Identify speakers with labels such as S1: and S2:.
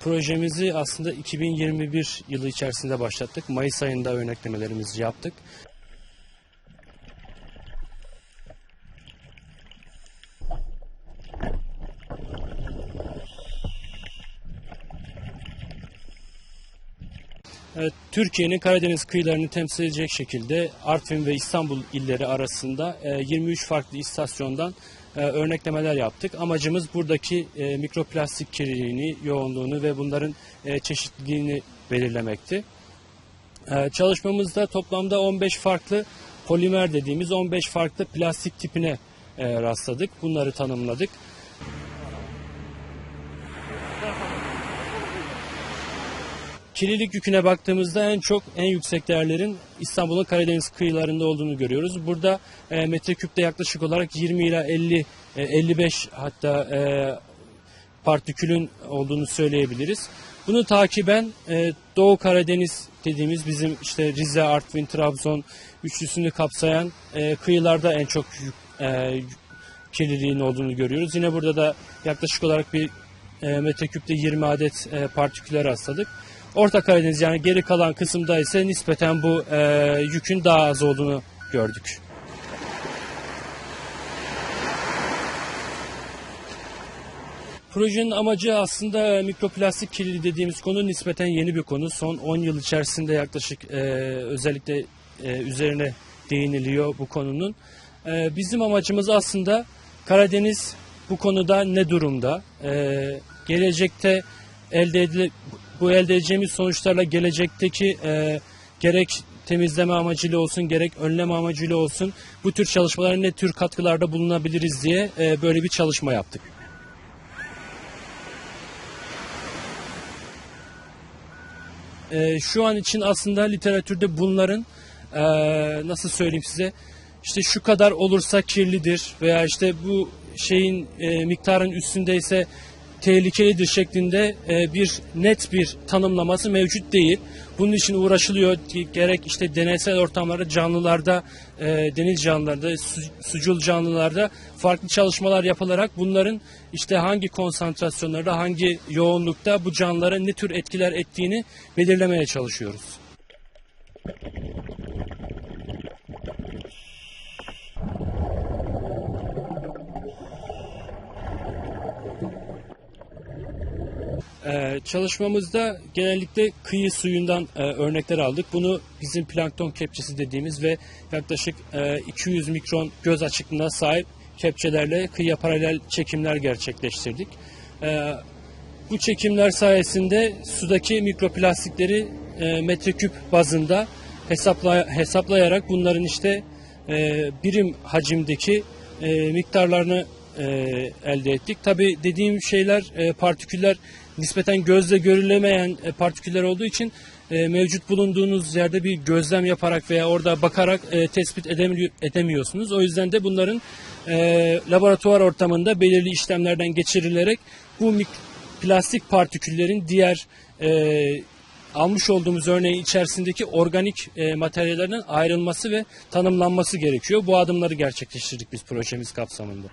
S1: Projemizi aslında 2021 yılı içerisinde başlattık. Mayıs ayında örneklemelerimizi yaptık. Türkiye'nin Karadeniz kıyılarını temsil edecek şekilde Artvin ve İstanbul illeri arasında e, 23 farklı istasyondan e, örneklemeler yaptık. Amacımız buradaki e, mikroplastik kirliliğini, yoğunluğunu ve bunların e, çeşitliliğini belirlemekti. E, Çalışmamızda toplamda 15 farklı polimer dediğimiz 15 farklı plastik tipine e, rastladık. Bunları tanımladık. Kirlilik yüküne baktığımızda en çok en yüksek değerlerin İstanbul'un Karadeniz kıyılarında olduğunu görüyoruz. Burada e, metreküpte yaklaşık olarak 20 ila 50 e, 55 hatta e, partikülün olduğunu söyleyebiliriz. Bunu takiben e, Doğu Karadeniz dediğimiz bizim işte Rize, Artvin, Trabzon üçlüsünü kapsayan e, kıyılarda en çok yük, e, kirliliğin olduğunu görüyoruz. Yine burada da yaklaşık olarak bir e, metreküpte 20 adet e, partiküler rastladık. Orta Karadeniz yani geri kalan kısımda ise nispeten bu e, yükün daha az olduğunu gördük. Projenin amacı aslında mikroplastik kirliliği dediğimiz konu nispeten yeni bir konu. Son 10 yıl içerisinde yaklaşık e, özellikle e, üzerine değiniliyor bu konunun. E, bizim amacımız aslında Karadeniz bu konuda ne durumda? E, gelecekte elde edile, bu elde edeceğimiz sonuçlarla gelecekteki e, gerek temizleme amacıyla olsun gerek önleme amacıyla olsun bu tür çalışmalara ne tür katkılarda bulunabiliriz diye e, böyle bir çalışma yaptık. E, şu an için aslında literatürde bunların e, nasıl söyleyeyim size işte şu kadar olursa kirlidir veya işte bu şeyin e, miktarın üstündeyse tehlikelidir şeklinde e, bir net bir tanımlaması mevcut değil. Bunun için uğraşılıyor gerek işte deneysel ortamlarda canlılarda e, deniz canlılarda su, sucul canlılarda farklı çalışmalar yapılarak bunların işte hangi konsantrasyonlarda hangi yoğunlukta bu canlılara ne tür etkiler ettiğini belirlemeye çalışıyoruz. Ee, çalışmamızda genellikle kıyı suyundan e, örnekler aldık. Bunu bizim plankton kepçesi dediğimiz ve yaklaşık e, 200 mikron göz açıklığına sahip kepçelerle kıyıya paralel çekimler gerçekleştirdik. E, bu çekimler sayesinde sudaki mikroplastikleri e, metreküp bazında hesapla, hesaplayarak bunların işte e, birim hacimdeki e, miktarlarını e, elde ettik. Tabi dediğim şeyler e, partiküller nispeten gözle görülemeyen e, partiküller olduğu için e, mevcut bulunduğunuz yerde bir gözlem yaparak veya orada bakarak e, tespit edemi- edemiyorsunuz. O yüzden de bunların e, laboratuvar ortamında belirli işlemlerden geçirilerek bu plastik partiküllerin diğer e, almış olduğumuz örneğin içerisindeki organik e, materyallerden ayrılması ve tanımlanması gerekiyor. Bu adımları gerçekleştirdik biz projemiz kapsamında.